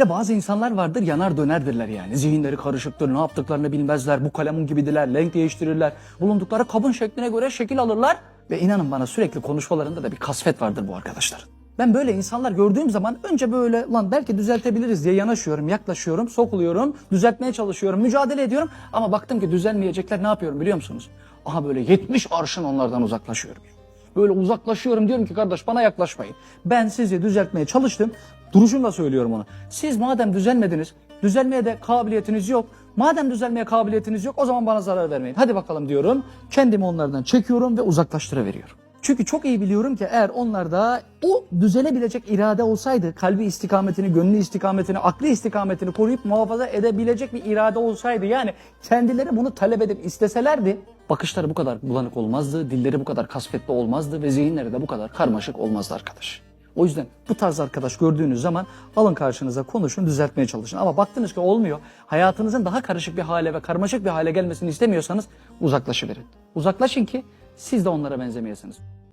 Bazı insanlar vardır yanar dönerdirler yani. Zihinleri karışıktır, ne yaptıklarını bilmezler, bu kalemun gibidiler, renk değiştirirler. Bulundukları kabın şekline göre şekil alırlar. Ve inanın bana sürekli konuşmalarında da bir kasvet vardır bu arkadaşların. Ben böyle insanlar gördüğüm zaman önce böyle lan belki düzeltebiliriz diye yanaşıyorum, yaklaşıyorum, sokuluyorum, düzeltmeye çalışıyorum, mücadele ediyorum. Ama baktım ki düzelmeyecekler ne yapıyorum biliyor musunuz? Aha böyle 70 arşın onlardan uzaklaşıyorum. Böyle uzaklaşıyorum diyorum ki kardeş bana yaklaşmayın. Ben sizi düzeltmeye çalıştım. Duruşumla söylüyorum onu. Siz madem düzelmediniz, düzelmeye de kabiliyetiniz yok. Madem düzelmeye kabiliyetiniz yok o zaman bana zarar vermeyin. Hadi bakalım diyorum. Kendimi onlardan çekiyorum ve uzaklaştırıveriyorum. Çünkü çok iyi biliyorum ki eğer onlarda o düzelebilecek irade olsaydı, kalbi istikametini, gönlü istikametini, aklı istikametini koruyup muhafaza edebilecek bir irade olsaydı yani kendileri bunu talep edip isteselerdi bakışları bu kadar bulanık olmazdı, dilleri bu kadar kasvetli olmazdı ve zihinleri de bu kadar karmaşık olmazdı arkadaş. O yüzden bu tarz arkadaş gördüğünüz zaman alın karşınıza konuşun, düzeltmeye çalışın. Ama baktınız ki olmuyor, hayatınızın daha karışık bir hale ve karmaşık bir hale gelmesini istemiyorsanız uzaklaşıverin. Uzaklaşın ki siz de onlara benzemeyesiniz.